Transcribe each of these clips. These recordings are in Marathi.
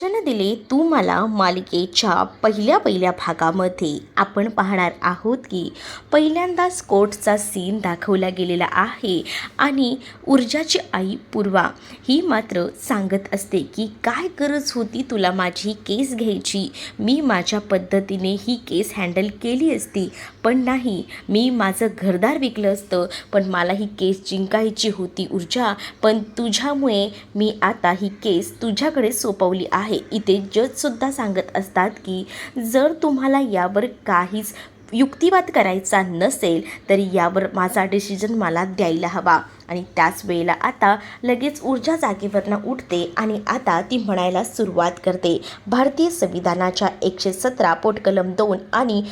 वचन दिले तू मला मालिकेच्या पहिल्या पहिल्या भागामध्ये आपण पाहणार आहोत की पहिल्यांदाच कोर्टचा सीन दाखवला गेलेला आहे आणि ऊर्जाची आई पूर्वा ही मात्र सांगत असते की काय गरज होती तुला माझी केस घ्यायची? मी माझ्या पद्धतीने ही केस हँडल केली असती पण नाही. मी माझं घरदार विकलं असतं पण मला ही केस जिंकायची होती ऊर्जा. पण तुझ्यामुळे मी आता ही केस तुझ्याकडे सोपवली आहे. आहे. इथे जजसुद्धा सांगत असतात की जर तुम्हाला यावर काहीच युक्तिवाद करायचा नसेल तर यावर माझा डिसिजन मला द्यायला हवा. आणि त्याच वेळेला आता लगेच ऊर्जा जागेवरनं उठते आणि आता ती म्हणायला सुरुवात करते. भारतीय संविधानाच्या एकशे सतरा पोटकलम दोन आणि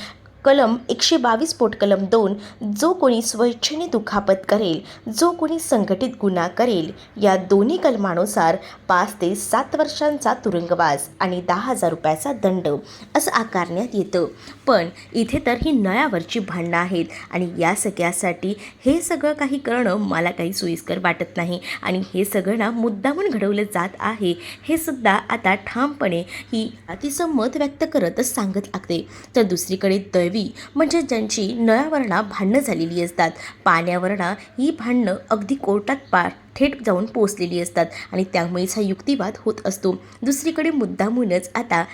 कलम एकशे बावीस पोटकलम दोन जो कोणी स्वेच्छेने दुखापत करेल जो कोणी संघटित गुन्हा करेल या दोन्ही कलमानुसार पाच ते सात वर्षांचा तुरुंगवास आणि दहा हजार रुपयाचा दंड असं आकारण्यात येतं. पण इथे तर ही नळावरची भांडणं आहेत आणि या सगळ्यासाठी हे सगळं काही करणं मला काही सोयीस्कर वाटत नाही. आणि हे सगळं ना मुद्दामून घडवलं जात आहे हे सुद्धा आता ठामपणे ही तिचं मत व्यक्त करतच सांगत लागते. तर दुसरीकडे दैव म्हणजे ज्यांची नळावरणा भांडणं झालेली असतात. पाण्यावरणा ही भांडणं अगदी कोर्टात पार थेट जाऊन पोचलेली असतात आणि त्यामुळेच हा युक्तिवाद होत असतो. दुसरीकडे मुद्दामूनच आता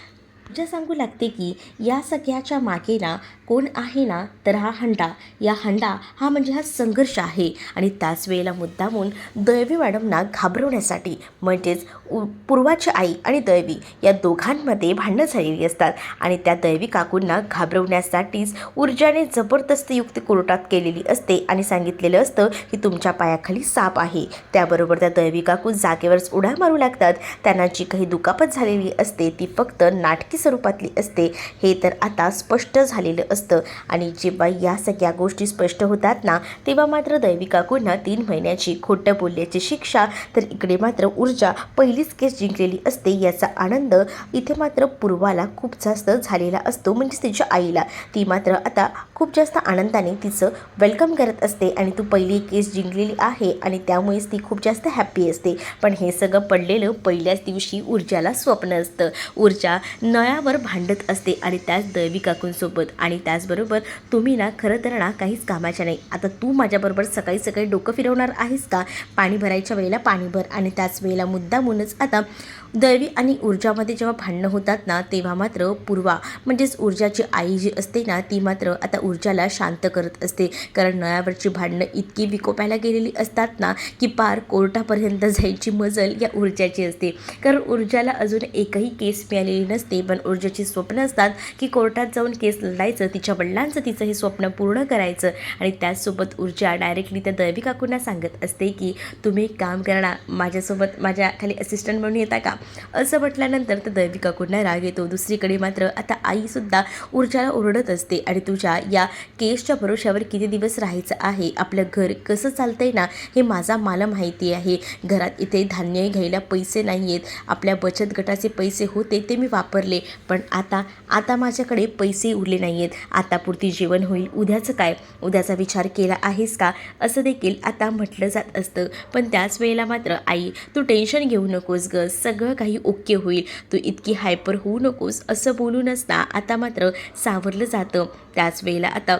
जे सांगू लागते की या सगळ्याच्या मागे ना कोण आहे ना तर हा हंडा. या हंडा हा म्हणजे हा संघर्ष आहे. आणि त्याच वेळेला मुद्दामून दैवी मॅडमना घाबरवण्यासाठी म्हणजेच पूर्वाची आई आणि दैवी या दोघांमध्ये भांडणं झालेली असतात. आणि त्या दैवी काकूंना घाबरवण्यासाठीच ऊर्जाने जबरदस्त युक्ती कोर्टात केलेली असते आणि सांगितलेलं असतं की तुमच्या पायाखाली साप आहे. त्याबरोबर त्या दैवी काकू जागेवरच उड्या मारू लागतात. त्यांना जी काही दुखापत झालेली असते ती फक्त नाटकी स्वरूपातली असते. हे तर आता स्पष्ट झालेलं असतं. आणि जेव्हा या सगळ्या गोष्टी स्पष्ट होतात ना तेव्हा मात्र दैवी काकूंना तीन महिन्याची खोटं बोलल्याची शिक्षा तर इकडे मात्र ऊर्जा पहिली पहिलीच केस जिंकलेली असते याचा आनंद इथे मात्र पूर्वाला खूप जास्त झालेला असतो म्हणजेच तिच्या आईला. ती मात्र आता खूप जास्त आनंदाने तिचं वेलकम करत असते आणि तू पहिली केस जिंकलेली आहे आणि त्यामुळेच ती खूप जास्त हॅप्पी असते. पण हे सगळं पडलेलं पहिल्याच दिवशी ऊर्जाला स्वप्न असतं. ऊर्जा नळावर भांडत असते आणि त्याच दैवी काकूंसोबत. आणि त्याचबरोबर तुम्ही ना खरं तर ना काहीच कामाच्या नाही. आता तू माझ्याबरोबर सकाळी सकाळी डोकं फिरवणार आहेस का? पाणी भरायच्या वेळेला पाणी भर आणि त्याच वेळेला मुद्दामूनच आता दैवी आणि ऊर्जामध्ये जेव्हा भांडणं होतात ना तेव्हा मात्र पूर्वा म्हणजेच ऊर्जाची आई जी असते ना ती मात्र आता ऊर्जाला शांत करत असते. कारण नळावरची भांडणं इतकी विकोपायला गेलेली असतात ना की पार कोर्टापर्यंत जायची मजल या ऊर्जाची असते. कारण ऊर्जाला अजून एकही केस मिळालेली नसते पण ऊर्जाची स्वप्न असतात की कोर्टात जाऊन केस लढायचं तिच्या वडिलांचं तिचं हे स्वप्न पूर्ण करायचं. आणि त्याचसोबत ऊर्जा डायरेक्टली त्या दैवी काकूंना सांगत असते की तुम्ही एक काम करणार माझ्यासोबत माझ्या खाली असिस्टंट म्हणून येता का? असं म्हटल्यानंतर तर दैवी काकूंना राग येतो? दुसरीकडे मात्र आता आईसुद्धा ऊर्जाला ओरडत असते आणि तुझ्या या केसच्या भरोश्यावर किती दिवस राहायचं आहे? आपलं घर कसं चालतंय ना हे माझा मला माहिती आहे. घरात इथे धान्य घ्यायला पैसे नाही आहेत आपल्या बचत गटाचे पैसे होते ते मी वापरले पण आता आता माझ्याकडे पैसे उरले नाही आहेत आतापुरती जेवण होईल उद्याचं काय? उद्याचा विचार केला आहेस का? असं देखील आता म्हटलं जात असतं. पण त्याच वेळेला मात्र आई तू टेन्शन घेऊ नकोस ग. सगळं काही ओके होईल. तू इतकी हायपर होऊ नकोस असं बोलून असता आता मात्र सावरलं जातं. त्याच वेळेला आता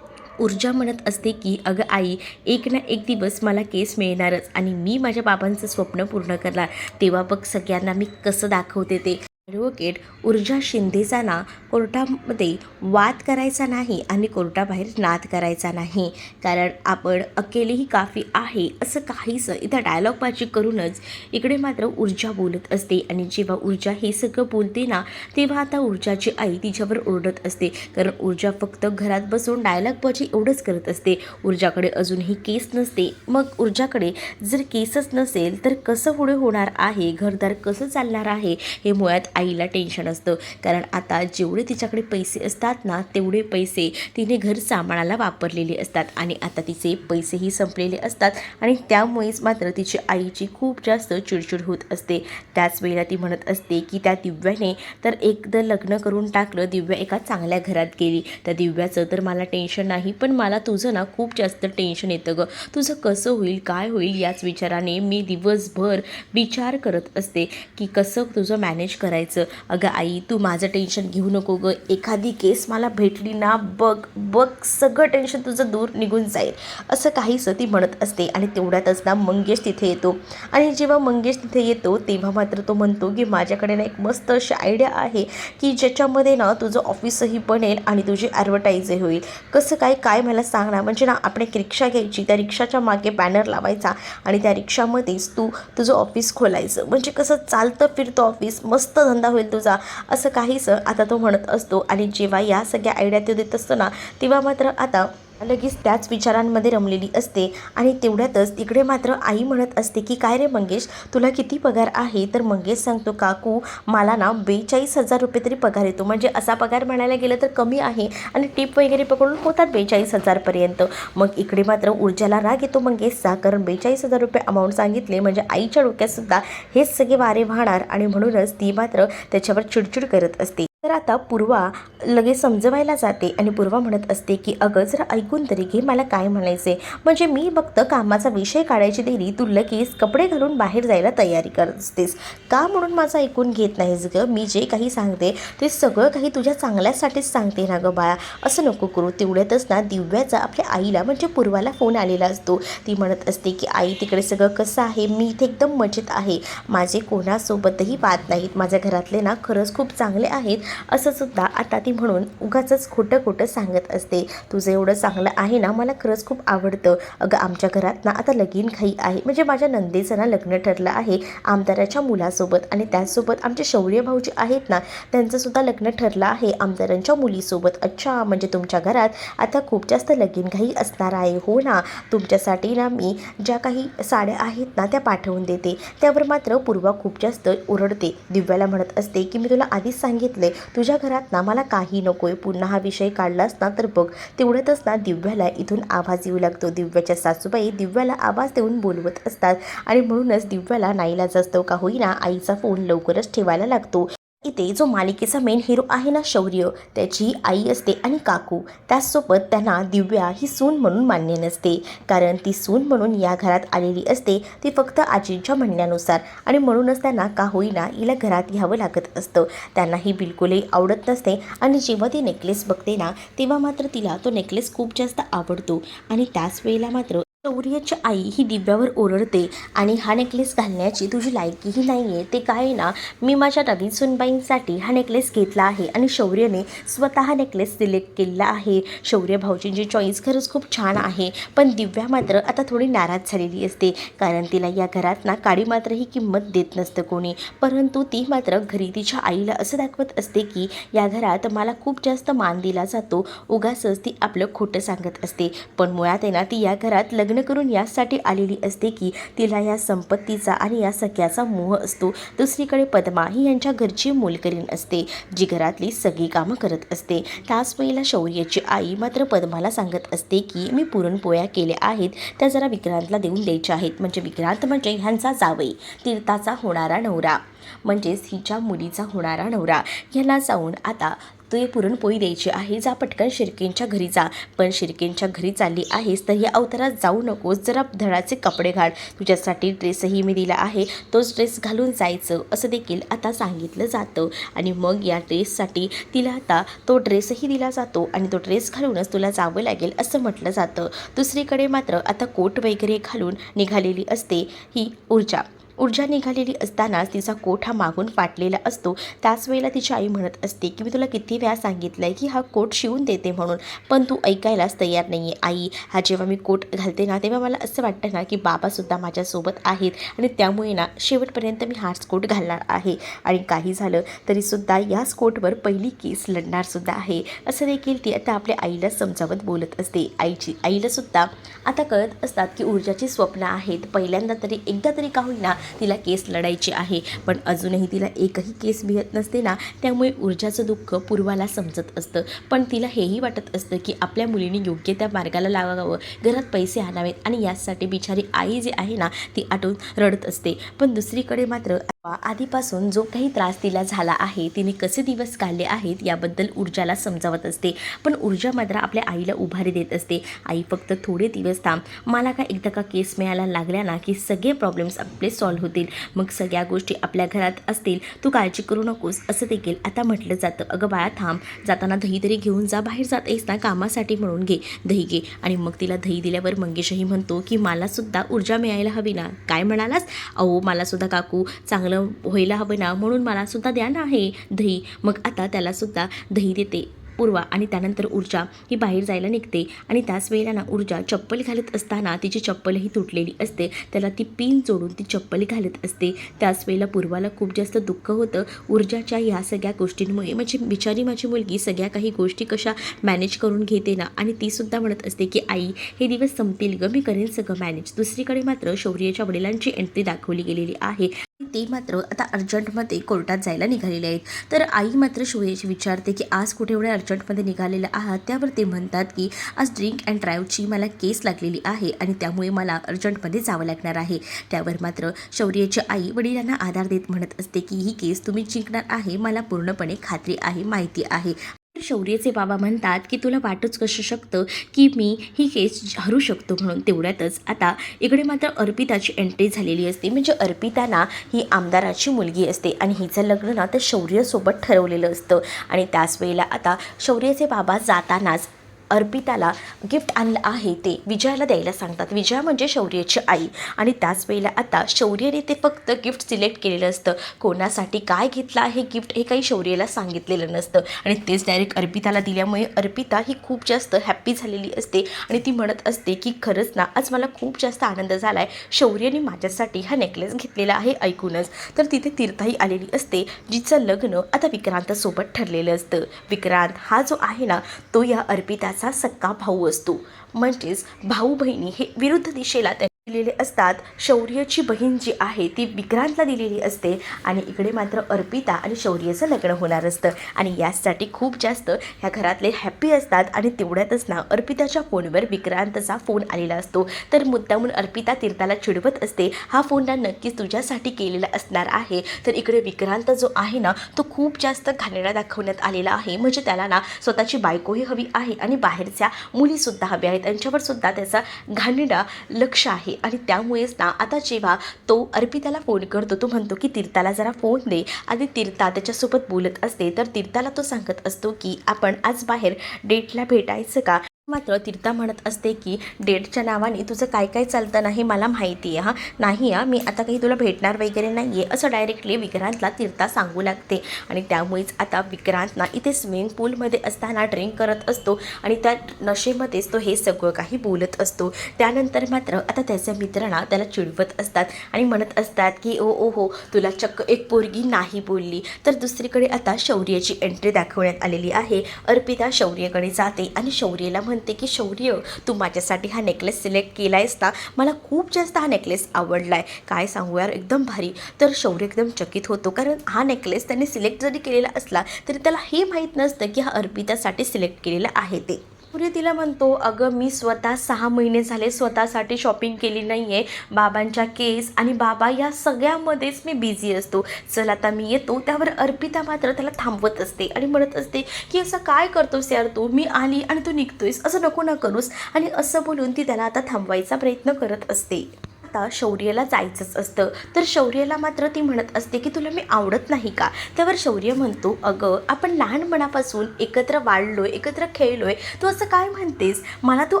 ऊर्जा म्हणत असते की अगं आई एक ना एक दिवस मला केस मिळणारच आणि मी माझ्या बाबांचं स्वप्न पूर्ण करणार. तेव्हा बघ सगळ्यांना मी कसं दाखवते ते. ॲडव्होकेट ऊर्जा शिंदेचा ना कोर्टामध्ये वाद करायचा नाही आणि कोर्टाबाहेर नाद करायचा नाही. कारण आपण अकेलेही काफी आहे असं काहीसं इथं डायलॉगबाजी करूनच इकडे मात्र ऊर्जा बोलत असते. आणि जेव्हा ऊर्जा हे सगळं बोलते ना तेव्हा आता ऊर्जाची आई तिच्यावर ओरडत असते. कारण ऊर्जा फक्त घरात बसून डायलॉगबाजी एवढंच करत असते. ऊर्जाकडे अजूनही केस नसते. मग ऊर्जाकडे जर केसच नसेल तर कसं पुढे होणार आहे? घरदार कसं चालणार आहे? हे मुळात आईला टेन्शन असतं. कारण आता जेवढे तिच्याकडे पैसे असतात ना तेवढे पैसे तिने घर सांभाळायला वापरलेले असतात. आणि आता तिचे पैसेही संपलेले असतात. आणि त्यामुळेच मात्र तिची आईची खूप जास्त चिडचिड होत असते. त्याच वेळेला ती म्हणत असते की त्या दिव्याने तर एकदा लग्न करून टाकलं. दिव्या एका चांगल्या घरात गेली. त्या दिव्याचं तर मला टेन्शन नाही पण मला तुझं ना खूप जास्त टेन्शन येतं गं. तुझं कसं होईल काय होईल याच विचाराने मी दिवसभर विचार करत असते की कसं तुझं मॅनेज करायचं? अगं आई तू माझं टेन्शन घेऊ नको गं. एखादी केस मला भेटली ना बघ बघ सगळं टेन्शन तुझं दूर निघून जाईल. असं काहीसं ती म्हणत असते आणि तेवढ्यातच ना मंगेश तिथे येतो. आणि जेव्हा मंगेश तिथे येतो तेव्हा मात्र तो म्हणतो की माझ्याकडे ना एक मस्त अशी आयडिया आहे की ज्याच्यामध्ये ना तुझं ऑफिसही बनेल आणि तुझी ॲडव्हर्टाईजही होईल. कसं काय काय मला सांग ना म्हणजे ना आपण एक रिक्षा घ्यायची त्या रिक्षाच्या मागे बॅनर लावायचा आणि त्या रिक्षामध्येच तू तुझं ऑफिस खोलायचं. म्हणजे कसं चालतं फिरतं ऑफिस मस्त धंदा होईल तुझा. असं काहीसं आता तो म्हणत असतो. आणि जेव्हा या सगळ्या आयडिया तो देत असतो ना तेव्हा मात्र आता लगेच त्याच विचारांमध्ये रमलेली असते आणि तेवढ्यातच तिकडे मात्र आई म्हणत असते की काय रे मंगेश तुला किती पगार आहे? तर मंगेश सांगतो काकू मला ना बेचाळीस हजार रुपये तरी पगार येतो. म्हणजे असा पगार म्हणायला गेलं तर कमी आहे आणि टिप वगैरे पकडून होतात बेचाळीस हजारपर्यंत मग इकडे मात्र ऊर्जाला राग येतो मंगेशचा कारण बेचाळीस हजार रुपये अमाऊंट सांगितले म्हणजे आईच्या डोक्यातसुद्धा हेच सगळे वारे वाहणार आणि म्हणूनच ती मात्र त्याच्यावर चिडचिड करत असते. तर आता पूर्वा लगेच समजवायला जाते आणि पूर्वा म्हणत असते की अगं जरा ऐकून तरी घे मला काय म्हणायचे म्हणजे मी फक्त कामाचा विषय काढायची देरी तू लगेच कपडे घालून बाहेर जायला तयारी करत असतेस का म्हणून माझं ऐकून घेत नाहीस गं? मी जे काही सांगते ते सगळं काही तुझ्या चांगल्यासाठीच सांगते ना गं बाळा. असं नको करू. तेवढ्यातच ना दिव्याचा आपल्या आईला म्हणजे पूर्वाला फोन आलेला असतो. ती म्हणत असते की आई तिकडे सगळं कसं आहे? मी इथे एकदम मजेत आहे. माझे कोणासोबतही वाद नाहीत. माझ्या घरातले ना खरंच खूप चांगले आहेत. असं सुद्धा आता ती म्हणून उगाचंच खोटं खोटं सांगत असते. तुझं एवढं चांगलं आहे ना मला खरंच खूप आवडतं. अगं आमच्या घरात ना आता लगीन घाई आहे. म्हणजे माझ्या नंदेचं ना लग्न ठरलं आहे आमदाराच्या मुलासोबत आणि त्याचसोबत आमचे शौर्य भाऊजी आहेत ना त्यांचंसुद्धा लग्न ठरलं आहे आमदारांच्या मुलीसोबत. अच्छा म्हणजे तुमच्या घरात आता खूप जास्त लगीन घाई असणार आहे. हो ना तुमच्यासाठी ना मी ज्या काही साड्या आहेत ना त्या पाठवून देते. त्यावर मात्र पूर्वा खूप जास्त ओरडते. दिव्याला म्हणत असते की मी तुला आधीच सांगितले तुझ्या घरात ना मला काही नको आहे पुन्हा हा विषय काढलास ना तर बघ. तेवढ्यातच ना दिव्याला इथून आवाज येऊ लागतो. दिव्याच्या सासूबाई दिव्याला आवाज देऊन बोलवत असतात. आणि म्हणूनच दिव्याला नाईला जास्त का होईना आईचा फोन लवकरच ठेवायला लागतो. इथे जो मालिकेचा मेन हिरो आहे ना शौर्य त्याची आई असते आणि काकू. त्याचसोबत त्यांना दिव्या ही सून म्हणून मान्य नसते. कारण ती सून म्हणून या घरात आलेली असते ती फक्त आजीच्या म्हणण्यानुसार. आणि म्हणूनच त्यांना का होईना हिला घरात घ्यावं लागत असतं. त्यांना ही बिलकुलही आवडत नसते आणि जेव्हा ती नेकलेस बघते ना तेव्हा मात्र तिला तो नेकलेस खूप जास्त आवडतो. आणि त्याच वेळेला मात्र शौर्याची आई ही दिव्यावर ओरडते आणि हा नेकलेस घालण्याची तुझी लायकीही नाही आहे ते काय ना मी माझ्या नवीन सुनबाईंसाठी हा नेकलेस घेतला आहे आणि शौर्यने स्वतः नेकलेस सिलेक्ट केलेला आहे. शौर्य भाऊजींची चॉईस खरंच खूप छान आहे. पण दिव्या मात्र आता थोडी नाराज झालेली असते. कारण तिला या घरात ना काळी मात्र ही किंमत देत नसतं कोणी. परंतु ती मात्र घरी तिच्या आईला असं दाखवत असते की या घरात मला खूप जास्त मान दिला जातो. उगासच ती आपलं खोटं सांगत असते. पण मुळात आहे ना ती या घरात लग्न करून यासाठी आलेली असते की तिला या संपत्तीचा आणि या सख्याचा मोह असतो. दुसरीकडे पद्मा ही यांच्या घरची मोलकरीण असते जी घरातली सगळी कामं करत असते. त्याच वेळेला शौर्याची आई मात्र पद्माला सांगत असते की मी पुरणपोळ्या केल्या आहेत त्या जरा विक्रांतला देऊन द्यायच्या आहेत. म्हणजे विक्रांत म्हणजे ह्यांचा जावई तीर्थाचा होणारा नवरा. म्हणजेच हिच्या मुलीचा होणारा नवरा. ह्याला जाऊन आता ते पुरणपोळी द्यायची आहे. जा पटकन शिर्केंच्या घरी जा. पण शिर्केंच्या घरी चालली आहेस तर या अवतारात जाऊ नकोस. जरा धडाचे कपडे घाल. तुझ्यासाठी ड्रेसही मी दिला आहे. तोच ड्रेस घालून जायचं. असं देखील आता सांगितलं जातं. आणि मग या ड्रेससाठी तिला आता तो ड्रेसही दिला जातो. आणि तो ड्रेस घालूनच तुला जावं लागेल असं म्हटलं जातं. दुसरीकडे मात्र आता कोट वगैरे घालून निघालेली असते ही ऊर्जा. ऊर्जा निघालेली असतानाच तिचा कोट हा मागून फाटलेला असतो. त्याच वेळेला तिची आई म्हणत असते की मी तुला किती वेळा सांगितलं आहे की हा कोट शिवून देते म्हणून पण तू ऐकायलाच तयार नाही आहे आई. हा जेव्हा मी कोट घालते ना तेव्हा मला असं वाटतं ना की बाबासुद्धा माझ्यासोबत आहेत आणि त्यामुळे ना शेवटपर्यंत मी हाच कोट घालणार आहे. आणि काही झालं तरीसुद्धा याच कोटवर पहिली केस लढणारसुद्धा आहे. असं देखील ती आता आपल्या आईला समजावत बोलत असते. आईची आईलासुद्धा आता कळत असतात की ऊर्जाची स्वप्न आहेत. पहिल्यांदा तरी एकदा तरी का होईना तिला केस लढायचे आहे. पण अजूनही तिला एकही केस मिळत नसते ना त्यामुळे ऊर्जाचं दुःख पूर्वाला समजत असतं. पण तिला हेही वाटत असतं की आपल्या मुलीने योग्य त्या मार्गाला लावावं घरात पैसे आणावेत आणि यासाठी बिचारी आई जी आहे ना ती आटून रडत असते. पण दुसरीकडे मात्र आधीपासून जो काही त्रास तिला झाला आहे तिने कसे दिवस काढले आहेत याबद्दल ऊर्जाला समजावत असते. पण ऊर्जा मात्र आपल्या आईला उभारी देत असते. आई फक्त थोडे दिवस थांब. मला का एकदा का केस मिळायला लागल्या ना की सगळे प्रॉब्लेम्स आपले सॉल्व्ह होतील. मग सगळ्या गोष्टी आपल्या घरात असतील. तू काळजी करू नकोस असं देखील आता म्हटलं जातं. अगं बाळा थांब. जाताना दही तरी घेऊन जा बाहेर जात आहेस ना कामासाठी म्हणून घे. दही घे. आणि मग तिला दही दिल्यावर मंगेशही म्हणतो की मला सुद्धा ऊर्जा मिळायला हवी ना. काय म्हणालास? अहो मला सुद्धा काकू चांगलं व्हायला हवं ना म्हणून मला सुद्धा द्या ना हे दही. मग आता त्यालासुद्धा दही देते पूर्वा आणि त्यानंतर ऊर्जा ही बाहेर जायला निघते. आणि त्याच वेळेला ना ऊर्जा चप्पल घालत असताना तिची चप्पलही तुटलेली असते त्याला ती पिन जोडून ती चप्पल घालत असते. त्याच वेळेला पूर्वाला खूप जास्त दुःख होतं. ऊर्जाच्या ह्या सगळ्या गोष्टींमुळे म्हणजे बिचारी माझी मुलगी सगळ्या काही गोष्टी कशा मॅनेज करून घेते ना आणि ती सुद्धा म्हणत असते की आई हे दिवस संपतील ग मी करेन सगळं मॅनेज दुसरीकडे मात्र शौर्याच्या वडिलांची एंट्री दाखवली गेलेली आहे. ते मात्र आता अर्जंटमध्ये कोर्टात जायला निघालेले आहेत. तर आई मात्र शौर्याची विचारते की आज कुठे एवढ्या अर्जंटमध्ये निघालेलं आहात? त्यावर ते म्हणतात की आज ड्रिंक अँड ड्राईव्हची मला केस लागलेली आहे आणि त्यामुळे मला अर्जंटमध्ये जावं लागणार आहे. त्यावर मात्र शौर्याची आई वडिलांना आधार देत म्हणत असते की ही केस तुम्ही जिंकणार आहे मला पूर्णपणे खात्री आहे माहिती आहे. शौर्याचे बाबा म्हणतात की तुला वाटच कसं शकतं की मी ही केस हरू शकतो म्हणून तेवढ्यातच. आता इकडे मात्र अर्पिताची एंट्री झालेली असते. म्हणजे अर्पिता ना ही आमदाराची मुलगी असते आणि हिचं लग्न ना तर शौर्यसोबत ठरवलेलं असतं. आणि त्याच वेळेला आता शौर्याचे बाबा जातानाच अर्पिताला गिफ्ट आणलं आहे ते विजयाला द्यायला सांगतात. विजया म्हणजे शौर्याची आई. आणि त्याच वेळेला आता शौर्यने ते फक्त गिफ्ट सिलेक्ट केलेलं असतं. कोणासाठी काय घेतलं आहे गिफ्ट हे काही शौर्याला सांगितलेलं नसतं. आणि तेच डायरेक्ट अर्पिताला दिल्यामुळे अर्पिता ही खूप जास्त हॅप्पी झालेली असते. आणि ती म्हणत असते की खरंच ना आज मला खूप जास्त आनंद झाला आहे शौर्यने माझ्यासाठी हा नेकलेस घेतलेला आहे ऐकूनच. तर तिथे तीर्थाही आलेली असते जिचं लग्न आता विक्रांतासोबत ठरलेलं असतं. विक्रांत हा जो आहे ना तो या अर्पिता त्याचा सक्का भाऊ असतो. म्हणजेच भाऊ बहिणी हे विरुद्ध दिशेला त्या दिलेले असतात. शौर्यची बहीण जी आहे ती विक्रांतला दिलेली असते आणि इकडे मात्र अर्पिता आणि शौर्यचं लग्न होणार असतं. आणि यासाठी खूप जास्त ह्या घरातले हॅप्पी असतात आणि तेवढ्यातच ना अर्पिताच्या फोनवर विक्रांतचा फोन आलेला असतो. तर मुद्दामून अर्पिता तीर्थाला चिडवत असते. हा फोन ना नक्कीच तुझ्यासाठी केलेला असणार आहे. तर इकडे विक्रांत जो आहे ना तो खूप जास्त घाणेरडा दाखवण्यात आलेला आहे. म्हणजे त्याला ना स्वतःची बायकोही हवी आहे आणि बाहेरच्या मुलीसुद्धा हव्या आहेत. त्यांच्यावर सुद्धा त्याचा घाणेरडा लक्ष आहे. आणि त्यामुळेच ना आता जेव्हा तो अर्पिताला फोन करतो तो म्हणतो की तीर्थाला जरा फोन दे. आणि तीर्था त्याच्यासोबत बोलत असते. तर तीर्थाला तो सांगत असतो की आपण आज बाहेर डेटला भेटायचं का? मात्र तीर्था म्हणत असते की डेटच्या नावाने तुझं काय काय चालतं नाही मला माहिती आहे हां? नाही हां? मी आता काही तुला भेटणार वगैरे नाही आहे असं डायरेक्टली विक्रांतला तीर्था सांगू लागते. आणि त्यामुळेच आता विक्रांत ना इथे स्विमिंग पूलमध्ये असताना ड्रिंक करत असतो आणि त्या नशेमध्येच तो हे सगळं काही बोलत असतो. त्यानंतर मात्र आता त्याच्या मित्रांना त्याला चिडवत असतात आणि म्हणत असतात की ओ ओ हो तुला चक्क एक पोरगी नाही बोलली तर दुसरीकडे आता शौर्याची एंट्री दाखवण्यात आलेली आहे. अर्पिता शौर्यकडे जाते आणि शौर्यला म्हणते की शौर्य तू माझ्यासाठी हा नेकलेस सिलेक्ट केला आहेस ना मला खूप जास्त हा नेकलेस आवडला आहे काय सांगू यार एकदम भारी. तर शौर्य एकदम चकित होतो कारण हा नेकलेस त्याने सिलेक्ट जरी केलेला असला तरी त्याला हे माहीत नसतं की हा अर्पितासाठी सिलेक्ट केलेला आहे ते. पुढे तिला म्हणतो अगं मी स्वतः सहा महिने झाले स्वतःसाठी शॉपिंग केली नाही आहे बाबांच्या केस आणि बाबा या सगळ्यामध्येच मी बिझी असतो. चल आता मी येतो. त्यावर अर्पिता मात्र त्याला थांबवत असते आणि म्हणत असते की असं काय करतोस यार तू? मी आली आणि तू निघतोयस. असं नको ना करूस. आणि असं बोलून ती त्याला आता थांबवायचा प्रयत्न करत असते. आता शौर्यला जायचंच असतं. तर शौर्यला मात्र ती म्हणत असते की तुला मी आवडत नाही का? त्यावर शौर्य म्हणतो अगं आपण लहानपणापासून एकत्र वाढलोय एकत्र खेळलोय. तू असं काय म्हणतेस? मला तू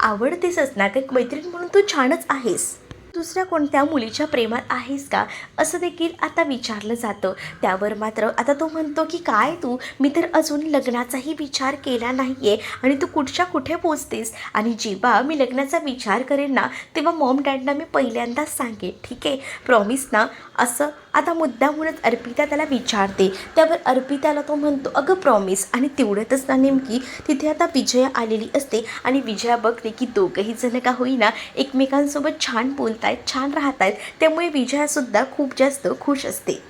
आवडतेसच ना एक मैत्रीण म्हणून तू छानच आहेस. दुसऱ्या कोणत्या मुलीच्या प्रेमात आहेस का? असं देखील आता विचारलं जातं. त्यावर मात्र आता तो म्हणतो की काय तू? मी तर अजून लग्नाचाही विचार केला नाही आहे आणि तू कुठच्या कुठे पोचतेस? आणि जेव्हा मी लग्नाचा विचार करेन ना तेव्हा मॉम डॅडना मी पहिल्यांदाच सांगेन ठीक आहे? प्रॉमिस ना? असं आता मुद्दामूनच अर्पिता त्याला विचारते. त्यावर अर्पिताला तो म्हणतो अगं प्रॉमिस आणि तेवढ्यातच ना नेमकी तिथे आता विजया आलेली असते आणि विजया बघते की दोघंही जण का होईना एकमेकांसोबत छान बोलतात आहेत छान राहत आहेत त्यामुळे विजयासुद्धा खूप जास्त खुश असते.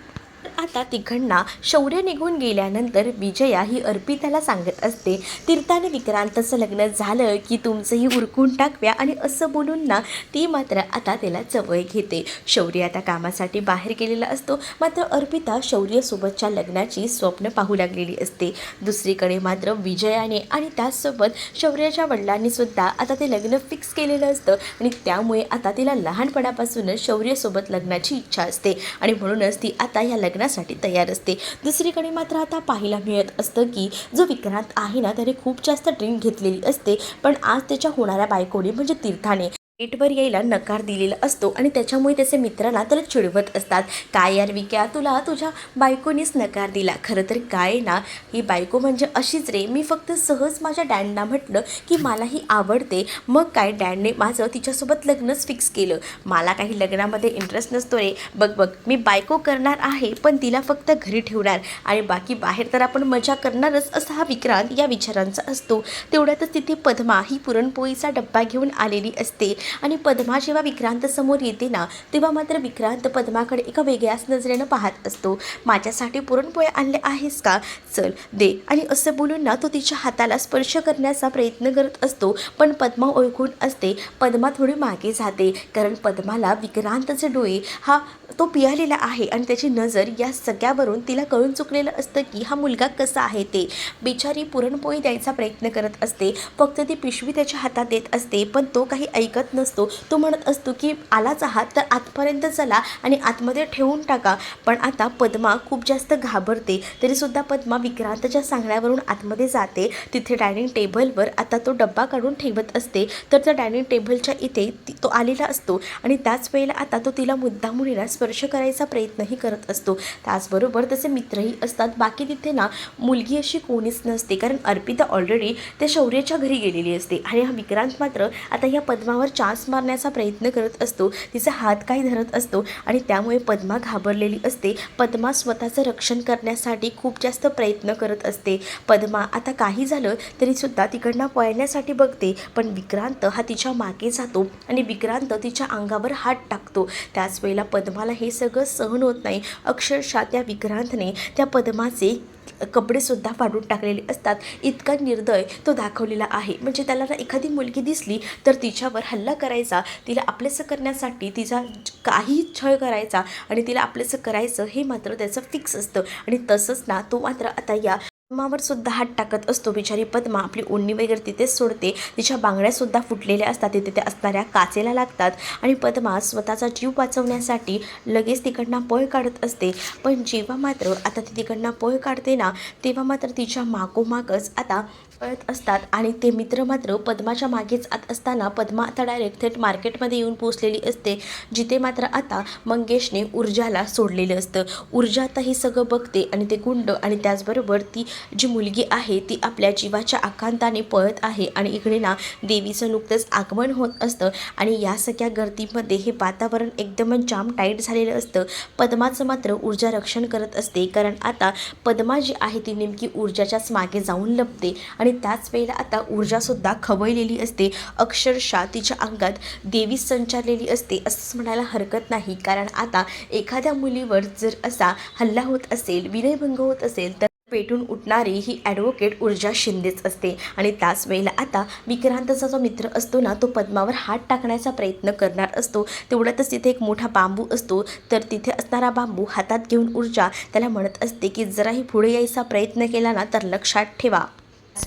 आता तिघांना शौर्य निघून गेल्यानंतर विजया ही अर्पिताला सांगत असते तीर्थाने विक्रांतचं लग्न झालं की तुमचंही उरकून टाकव्या आणि असं बोलून ना ती मात्र आता त्याला जवळ घेते. शौर्य आता कामासाठी बाहेर गेलेला असतो मात्र अर्पिता शौर्यसोबतच्या लग्नाची स्वप्न पाहू लागलेली असते. दुसरीकडे मात्र विजयाने आणि त्याचसोबत शौर्याच्या वडिलांनी सुद्धा आता ते लग्न फिक्स केलेलं असतं आणि त्यामुळे आता तिला लहानपणापासूनच शौर्यसोबत लग्नाची इच्छा असते आणि म्हणूनच ती आता या करण्यासाठी तयार असते. दुसरीकडे मात्र आता पाहायला मिळत असतं की जो विक्रांत आहे ना त्याने खूप जास्त ड्रिंक घेतलेली असते. पण आज त्याच्या होणाऱ्या बायकोने म्हणजे तीर्थाने डेटवर यायला नकार दिलेला असतो आणि त्याच्यामुळे त्याचे मित्रांना त्याला चिडवत असतात. काय यार विक्या तुला तुझ्या बायकोनीच नकार दिला. खरं तर काय ना ही बायको म्हणजे अशीच रे. मी फक्त सहज माझ्या डॅडना म्हटलं की मला ही आवडते. मग काय डॅडने माझं तिच्यासोबत लग्नच फिक्स केलं. मला काही लग्नामध्ये इंटरेस्ट नसतो रे. बघ बघ मी बायको करणार आहे पण तिला फक्त घरी ठेवणार. आणि बाकी बाहेर तर आपण मजा करणारच असा हा विक्रांत या विचारांचा असतो. तेवढ्यातच तिथे पद्मा ही पुरणपोळीचा डब्बा घेऊन आलेली असते. आणि पद्मा जेव्हा विक्रांत समोर येते ना तेव्हा मात्र विक्रांत पद्माकडे एका वेगळ्याच नजरेनं पाहत असतो. माझ्यासाठी पुरणपोळ्या आणले आहेस का? चल दे. आणि असं बोलून ना तो तिच्या हाताला स्पर्श करण्याचा प्रयत्न करत असतो. पण पद्मा ओळखून असते. पद्मा थोडी मागे जाते. कारण पद्माला विक्रांतचे डोळे हा तो पियालेला आहे आणि त्याची नजर या सगळ्यावरून तिला कळून चुकलेलं असतं की हा मुलगा कसा आहे ते. बिचारी पुरणपोळी द्यायचा प्रयत्न करत असते. फक्त ती पिशवी त्याच्या हातात देत असते पण तो काही ऐकत नसतो. तो म्हणत असतो की आलाच आहात तर आतपर्यंत चला आणि आतमध्ये ठेवून टाका. पण आता पद्मा खूप जास्त घाबरते. तरीसुद्धा पद्मा विक्रांतच्या सांगण्यावरून आतमध्ये जाते. तिथे डायनिंग टेबलवर आता तो डब्बा काढून ठेवत असते. तर त्या डायनिंग टेबलच्या इथे तो आलेला असतो. आणि त्याच वेळेला आता तो तिला मुद्दामुळीला स्पर्श करायचा प्रयत्नही करत असतो. त्याचबरोबर तसे मित्रही असतात. बाकी तिथे ना मुलगी अशी कोणीच नसते. कारण अर्पिता ऑलरेडी त्या शौर्याच्या घरी गेलेली असते. आणि हा विक्रांत मात्र आता या पद्मावर चार मास मारण्याचा प्रयत्न करत असतो. तिचा हात काही धरत असतो आणि त्यामुळे पद्मा घाबरलेली असते. पद्मा स्वतःचं रक्षण करण्यासाठी खूप जास्त प्रयत्न करत असते. पद्मा आता काही झालं तरीसुद्धा तिकडनं पळण्यासाठी बघते पण विक्रांत हा तिच्यामागे जातो आणि विक्रांत तिच्या अंगावर हात टाकतो. त्याच वेळेला पद्माला हे सगळं सहन होत नाही. अक्षरशः त्या विक्रांतने त्या पद्माचे कपडेसुद्धा फाडून टाकलेले असतात. इतका निर्दय तो दाखवलेला आहे. म्हणजे त्याला ना एखादी मुलगी दिसली तर तिच्यावर हल्ला करायचा तिला आपलेसं करण्यासाठी तिचा काही छळ करायचा आणि तिला आपलेसं करायचं हे मात्र त्याचं फिक्स असतं. आणि तसंच ना तो मात्र आता या पद्मावर सुद्धा हात टाकत असतो. बिचारी पद्मा आपली ओढणी वगैरे तिथेच सोडते. तिच्या बांगड्यासुद्धा फुटलेल्या असतात. तिथे असणाऱ्या काचेला लागतात. आणि पद्मा स्वतःचा जीव वाचवण्यासाठी लगेच तिकडनं पळ काढत असते. पण जेव्हा मात्र आता ती तिकडनं पळ काढते ना तेव्हा मात्र तिच्या मागोमागच आता पळत असतात आणि ते मित्र मात्र पद्माच्या मागेच आत असताना पद्मा आता डायरेक्ट थेट मार्केटमध्ये येऊन पोचलेली असते जिथे मात्र आता मंगेशने ऊर्जाला सोडलेलं असतं. ऊर्जा आता हे सगळं बघते आणि ते गुंड आणि त्याचबरोबर ती जी मुलगी आहे ती आपल्या जीवाच्या आकांताने पळत आहे आणि इकडे ना देवीचं नुकतंच आगमन होत असतं आणि या सगळ्या गर्दीमध्ये हे वातावरण एकदमच जाम टाईट झालेलं असतं. पद्माचं मात्र ऊर्जा रक्षण करत असते कारण आता पद्मा जी आहे ती नेमकी ऊर्जाच्याच मागे जाऊन लपते आणि त्याच वेळेला आता ऊर्जासुद्धा खवळलेली असते. अक्षरशः तिच्या अंगात देवी संचारलेली असते असंच म्हणायला हरकत नाही. कारण आता एखाद्या मुलीवर जर असा हल्ला होत असेल विनयभंग होत असेल तर पेटून उठणारी ही ॲडव्होकेट ऊर्जा शिंदेच असते. आणि त्याच वेळेला आता विक्रांतचा जो मित्र असतो ना तो पद्मावर हात टाकण्याचा प्रयत्न करणार असतो. तेवढ्यातच तिथे एक मोठा बांबू असतो. तर तिथे असणारा बांबू हातात घेऊन ऊर्जा त्याला म्हणत असते की जराही पुढे यायचा प्रयत्न केला ना तर लक्षात ठेवा.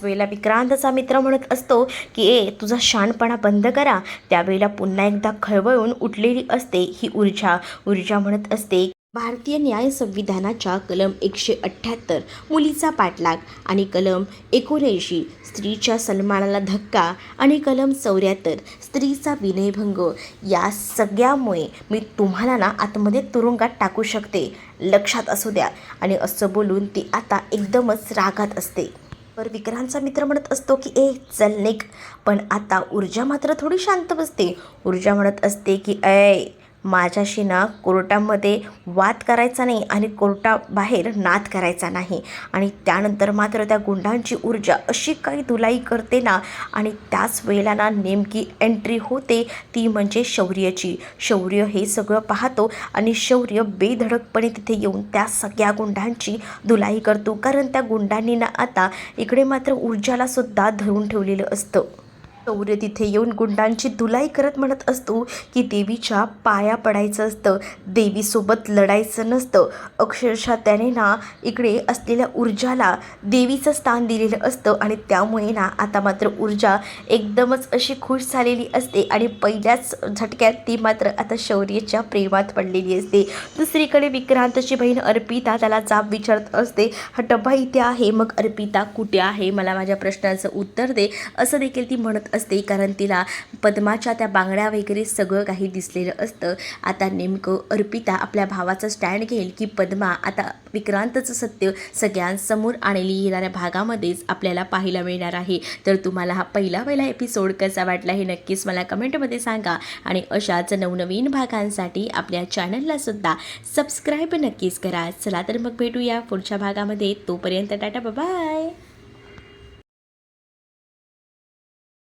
वेळेला विक्रांतचा मित्र म्हणत असतो की ए तुझा शानपणा बंद करा. त्यावेळेला पुन्हा एकदा खळबळून उठलेली असते ही ऊर्जा. ऊर्जा म्हणत असते भारतीय न्याय संविधानाच्या कलम एकशे अठ्ठ्याहत्तर मुलीचा पाठलाग आणि कलम एकोणऐंशी स्त्रीच्या सन्मानाला धक्का आणि कलम चौऱ्याहत्तर स्त्रीचा विनयभंग या सगळ्यामुळे मी तुम्हाला ना आतमध्ये तुरुंगात टाकू शकते. लक्षात असू द्या. आणि असं बोलून ती आता एकदमच रागात असते. तर विक्रांतचा मित्र म्हणत असतो की ए चल निक पण आता ऊर्जा मात्र थोडी शांत बसते. ऊर्जा म्हणत असते की ऐ माझ्याशी ना कोर्टामध्ये वाद करायचा नाही आणि कोर्टाबाहेर नाद करायचा नाही. आणि त्यानंतर मात्र त्या गुंडांची ऊर्जा अशी काही धुलाई करते ना आणि त्याच वेळेला ना नेमकी एंट्री होते ती म्हणजे शौर्याची. शौर्य हे सगळं पाहतो आणि शौर्य बेधडकपणे तिथे येऊन त्या सगळ्या गुंडांची धुलाई करतो. कारण त्या गुंडांनी ना आता इकडे मात्र ऊर्जालासुद्धा धरून ठेवलेलं असतं. शौर्य तिथे येऊन गुंडांची धुलाई करत म्हणत असतो की देवीच्या पाया पडायचं असतं. देवीसोबत लढायचं नसतं. अक्षरशः त्याने ना इकडे असलेल्या ऊर्जाला देवीचं स्थान दिलेलं असतं आणि त्यामुळे ना आता मात्र ऊर्जा एकदमच अशी खुश झालेली असते आणि पहिल्याच झटक्यात ती मात्र आता शौर्यच्या प्रेमात पडलेली असते. दुसरीकडे विक्रांतची बहीण अर्पिता त्याला जाब विचारत असते हा डबा इथे आहे. मग अर्पिता कुठे आहे? मला माझ्या प्रश्नाचं उत्तर दे. असं देखील ती म्हणत असते कारण तिला पद्माच्या त्या बांगड्या वगैरे सगळं काही दिसलेलं असतं. आता नेमकं अर्पिता आपल्या भावाचं स्टँड घेईल की पद्मा आता विक्रांतचं सत्य सगळ्यांसमोर आणली येणाऱ्या भागामध्येच आपल्याला पाहायला मिळणार आहे. तर तुम्हाला हा पहिला पहिला एपिसोड कसा वाटला हे नक्कीच मला कमेंटमध्ये सांगा. आणि अशाच नवनवीन भागांसाठी आपल्या चॅनलला सुद्धा सबस्क्राईब नक्कीच करा. चला तर मग भेटूया पुढच्या भागामध्ये. तोपर्यंत टाटा बाय